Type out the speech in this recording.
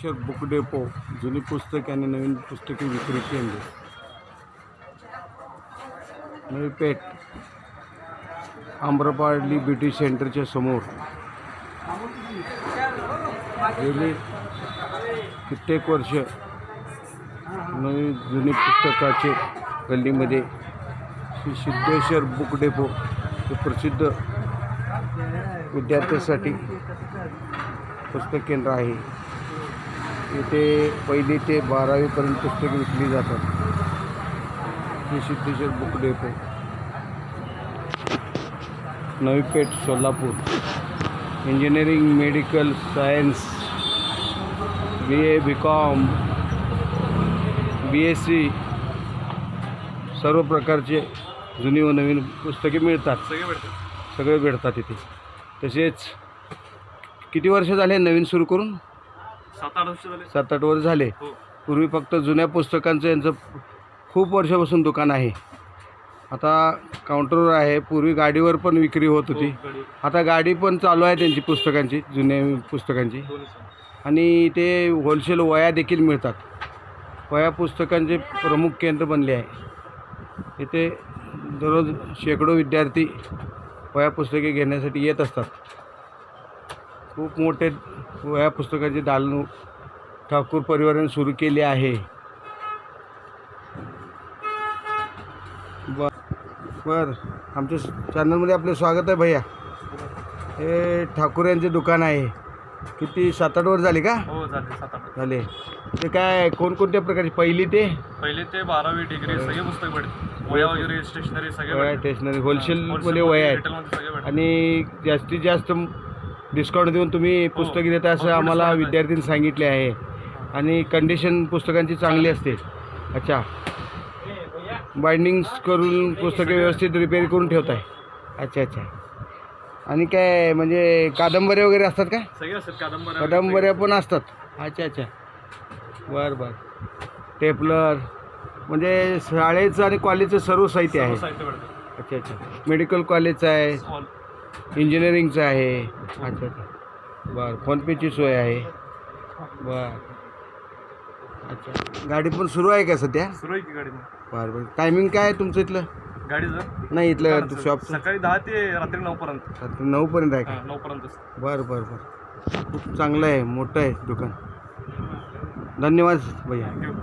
शिक्षक book depot जुनी पुस्तके आणि नवीन पुस्तके विक्री केंद्र. नवी पेठ ब्युटी सेंटरच्या समोर. गेली कित्येक वर्ष नवी जुनी पुस्तकाचे गल्लीमध्ये श्री सिद्धेश्वर बुक डेपो हे प्रसिद्ध विद्यार्थ्यांसाठी पुस्तक केंद्र आहे. इथे पहिली ते बारावीपर्यंत पुस्तके विकली जातात. Shri Siddheshwar book depot Navi Peth Solapur. Engineering medical science B A B com B S C सर्व प्रकारचे जुनी व नवीन पुस्तके मिळतात. सगळे भेटतात सगळे भेटतात इथे. तसेच किती वर्ष झाले नवीन सुरू करून? सात आठ वर्ष झाले. सात आठ वर्ष झाले. हो. पूर्वी फक्त जुन्या पुस्तकांचं यांचं खूप वर्षापासून दुकान आहे. आता काउंटरवर आहे. पूर्वी गाडीवर पण विक्री होत होती. हो, गाडी. आता गाडी पण चालू आहे त्यांची पुस्तकांची जुन्या पुस्तकांची. दोन्ही सण. आणि इथे होलसेल वया देखील मिळतात. वया पुस्तकांचे प्रमुख केंद्र बनले आहे. इथे दररोज शेकडो विद्यार्थी वया पुस्तके घेण्यासाठी येत असतात. खूप मोठे वया पुस्तकाचे दालन ठाकूर परिवाराने सुरू केले आहे. बर आमच्या चॅनलमध्ये आपलं स्वागत आहे भैया. हे ठाकूर यांचे दुकान आहे. किती सात आठ वर्ष झाली का? हो झाले सात आठ झाले. ते काय कोणकोणत्या प्रकारची? पहिली ते? पहिले ते बारावी डिग्री सगळे पुस्तक भेटते वया वगैरे स्टेशनरी सगळे. स्टेशनरी हा, होलसेलमध्ये wholesale वया मध्ये, आहेत. मध्ये. आणि जास्तीत जास्त डिस्काउंट देऊन तुम्ही पुस्तके देता असं भरपूर आम्हाला आहे. विद्यार्थ्यांनी सांगितले आहे. आणि कंडिशन पुस्तकांची चांगली असते. अच्छा. बाइंडिंग्स करून पुस्तके व्यवस्थित रिपेअर करून ठेवताय. अच्छा अच्छा. आणि काय म्हणजे कादंबऱ्या वगैरे असतात का? असतात कादंबऱ्या कादंबऱ्या पण असतात. अच्छा अच्छा. बरं बरं. टेपलर म्हणजे शाळेचं आणि कॉलेजचं सर्व साहित्य आहे. अच्छा अच्छा. मेडिकल कॉलेजचं आहे. इंजिनिअरिंगचं आहे. अच्छा अच्छा. बरं फोनपेची सोय आहे. बरं. अच्छा. गाडी पण सुरू आहे का सध्या? सुरू आहे की गाडी बरं बरं. टायमिंग काय आहे तुमचं इथलं? गाडीचं नाही इथलं शॉप सकाळी दहा ते रात्री नऊ पर्यंत. नऊपर्यंत आहे का? हा, नऊ पर्यंत असतं. बरं बरं बरं. खूप चांगलं आहे मोठं आहे दुकान. धन्यवाद भैया. Thank you.